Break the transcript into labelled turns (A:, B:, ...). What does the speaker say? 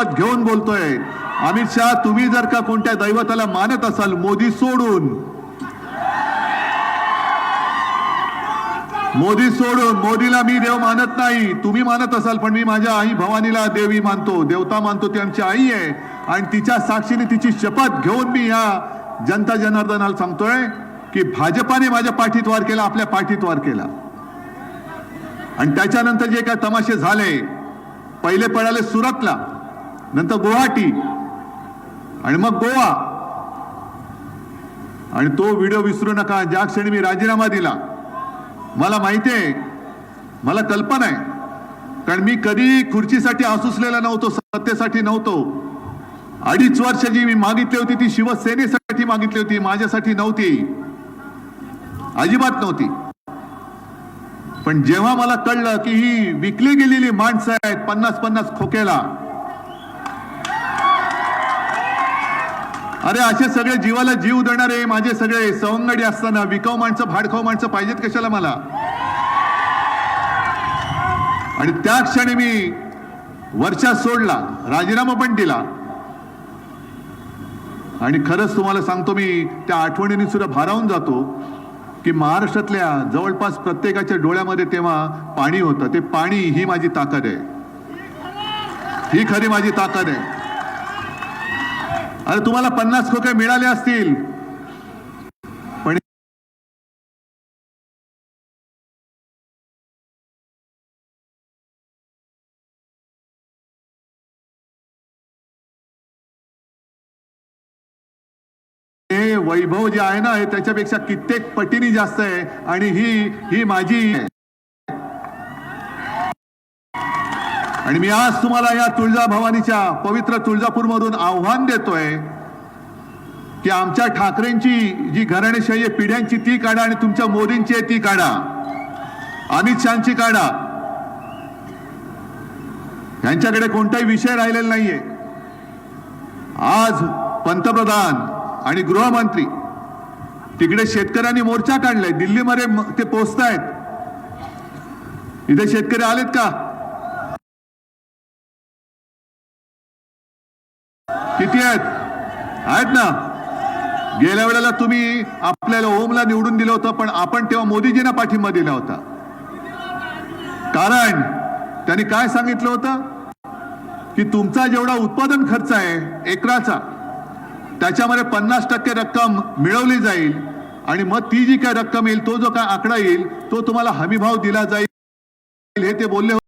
A: घेऊन बोलतोय. अमित शहा तुम्ही जर का कोणत्या दैवताला मानत असाल मोदी सोडून. मोदी सोडून मोदीला मी देव मानत नाही. तुम्ही मानत असाल पण मी माझ्या आई भवानीला देवी मानतो. देवता मानतो ती आमची आई आहे. आणि तिच्या साक्षीने तिची शपथ घेऊन मी या जनता जनार्दनाला सांगतोय की भाजपाने माझ्या पाठीत वार केला आपल्या पाठीत वार केला. आणि त्याच्यानंतर जे काय तमाशे झाले पहिले पळाले सुरतला. नंतर गुवाहाटी. आणि मग गोवा. आणि तो व्हिडिओ विसरू नका. ज्या क्षणी मी राजीनामा दिला. मला माहिती आहे. मला कल्पना आहे. कारण मी कधी खुर्चीसाठी आसुसलेला नव्हतो. सत्तेसाठी नव्हतो. अडीच वर्ष जी मी मागितली होती ती शिवसेनेसाठी मागितली होती. माझ्यासाठी नव्हती. अजिबात नव्हती. पण जेव्हा मला कळलं की ही विकली गेलेली माणसं आहेत पन्नास पन्नास खोकेला अरे असे सगळे जीवाला जीव देणारे माझे सगळे सवंगडी असताना विकाऊ माणसं भाडखाऊ माणसं पाहिजेत कशाला मला? आणि त्या क्षणी मी वर्षा सोडला राजीनामा पण दिला. आणि खरंच तुम्हाला सांगतो मी त्या आठवणीने सुद्धा भारावून जातो की महाराष्ट्रातल्या जवळपास प्रत्येकाच्या डोळ्यामध्ये तेव्हा पाणी होतं. ते पाणी ही माझी ताकद आहे. ही खरी माझी ताकद आहे. अरे तुम्हाला पन्नास खोके मिळाले असतील. पण हे वैभव जे आहे ना हे त्याच्यापेक्षा कित्येक पटीने जास्त आहे. आणि ही ही माझी आणि मी आज तुम्हाला या तुळजा भवानीच्या पवित्र तुळजापूरमधून आव्हान देतोय की आमच्या ठाकरेंची जी घराणेशाही आहे पिढ्यांची ती काढा आणि तुमच्या मोदींची आहे ती काढा. अमित शहाची काढा. यांच्याकडे कोणताही विषय राहिलेला नाहीये. आज पंतप्रधान आणि गृहमंत्री तिकडे शेतकऱ्यांनी मोर्चा काढलाय. दिल्लीमध्ये ते पोचतायत. इथे शेतकरी आलेत का? किती आहेत? आहेत ना? गेल्या वेळेला तुम्ही आपल्याला ओमला निवडून दिलं होतं पण आपण तेव्हा मोदीजींना पाठिंबा दिला होता. कारण त्यांनी काय सांगितलं होतं? की तुमचा जेवढा उत्पादन खर्च आहे एकराचा त्याच्यामध्ये पन्नास टक्के रक्कम मिळवली जाईल आणि मग ती जी काय रक्कम येईल तो जो काय आकडा येईल तो तुम्हाला हमीभाव दिला जाईल. हे ते बोलले होते.